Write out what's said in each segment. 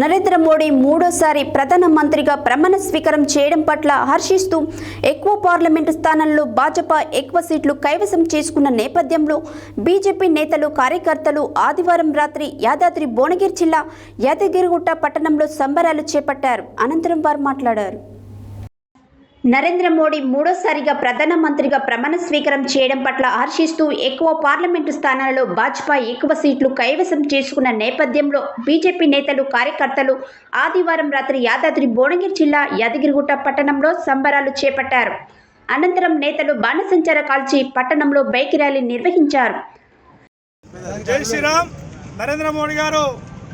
నరేంద్ర మోడీ మూడోసారి ప్రధాన మంత్రిగా ప్రమాణ స్వీకారం చేయడం పట్ల హర్షిస్తూ ఎక్కువ పార్లమెంటు స్థానంలో భాజపా ఎక్కువ సీట్లు కైవసం చేసుకున్న నేపథ్యంలో బీజేపీ నేతలు కార్యకర్తలు ఆదివారం రాత్రి యాదాద్రి భువనగిరి జిల్లా యాదగిరిగుట్ట పట్టణంలో సంబరాలు చేపట్టారు. అనంతరం వారు మాట్లాడారు. నరేంద్ర మోడీ మూడోసారిగా ప్రధానమంత్రిగా ప్రమాణ స్వీకారం చేయడం పట్ల హర్షిస్తూ ఎక్కువ పార్లమెంటు స్థానాలలో భాజపా ఎక్కువ సీట్లు కైవసం చేసుకున్న నేపథ్యంలో బీజేపీ నేతలు కార్యకర్తలు ఆదివారం రాత్రి యాదాద్రి భువనగిరి జిల్లా యాదగిరిగుట్ట పట్టణంలో సంబరాలు చేపట్టారు. అనంతరం నేతలు బాణసంచార కాల్చి పట్టణంలో బైక్ ర్యాలీ నిర్వహించారు. జై శ్రీరామ్. నరేంద్ర మోడీ గారు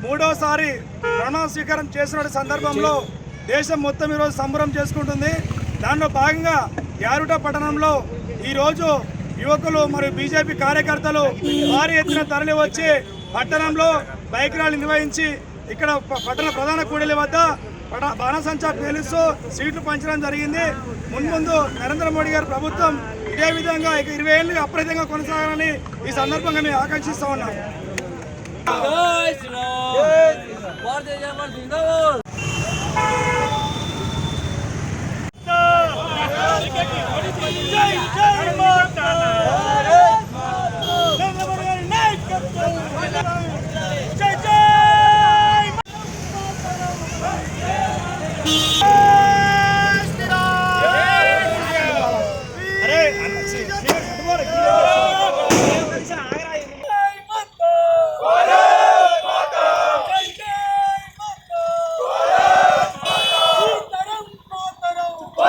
మూడోసారి ప్రమాణ స్వీకారం చేసిన సందర్భంలో దేశం మొత్తం ఈరోజు సంబరం చేసుకుంటుంది. దానిలో భాగంగా యారుట పట్టణంలో ఈరోజు యువకులు మరియు బీజేపీ కార్యకర్తలు భారీ ఎత్తున తరలి వచ్చి పట్టణంలో బైక్ ర్యాలీ నిర్వహించి ఇక్కడ పట్టణ ప్రధాన కూడలి వద్ద పట- బాణసంచా పేలుస్తూ సీట్లు పంచడం జరిగింది. మున్ముందు నరేంద్ర మోడీ గారి ప్రభుత్వం ఇదే విధంగా ఇక ఇరవై ఏళ్ళు అప్రతిగా కొనసాగాలని ఈ సందర్భంగా మేము ఆకాంక్షిస్తా ఉన్నాం.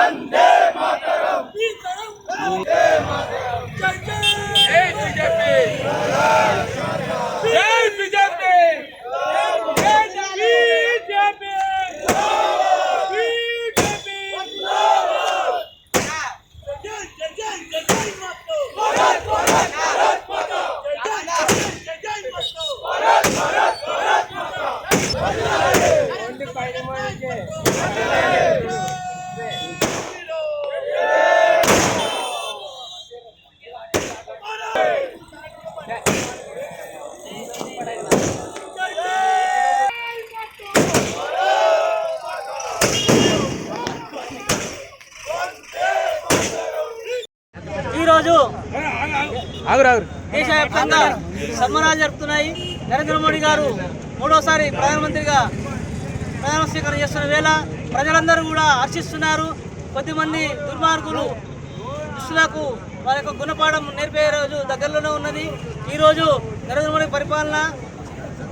বন্দে মাতরম। বন্দে মাতরম জয় জয় বিজেপি। জয় বিজেপি। Yeah. దేశవ్యాప్తంగా సంబరాలు జరుపుతున్నాయి. నరేంద్ర మోడీ గారు మూడోసారి ప్రధానమంత్రిగా ప్రధాన స్వీకారం చేస్తున్న వేళ ప్రజలందరూ కూడా హర్షిస్తున్నారు. కొద్దిమంది దుర్మార్గులు దుస్తులకు వారి యొక్క గుణపాఠం నేర్పే రోజు దగ్గరలోనే ఉన్నది. ఈరోజు నరేంద్ర మోడీ పరిపాలన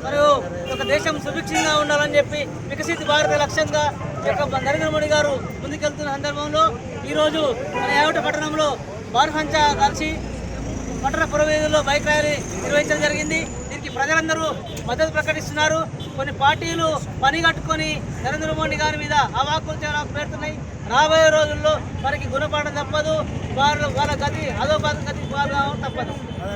మరియు ఒక దేశం సుభిక్షంగా ఉండాలని చెప్పి వికసిత భారత లక్ష్యంగా యొక్క నరేంద్ర మోడీ గారు ముందుకెళ్తున్న సందర్భంలో ఈరోజు మన యావట పట్టణంలో బార్ఫంచా కలిసి పట్టణ పురవేదుల్లో బైక్ ర్యాలీ నిర్వహించడం జరిగింది. దీనికి ప్రజలందరూ మద్దతు ప్రకటిస్తున్నారు. కొన్ని పార్టీలు పని కట్టుకొని నరేంద్ర మోడీ గారి మీద అవాకులు చాలా పెడుతున్నాయి. రాబోయే రోజుల్లో వారికి గుణపాఠం తప్పదు. వాళ్ళ వాళ్ళ గతి అదో గతి వారు తప్పదు.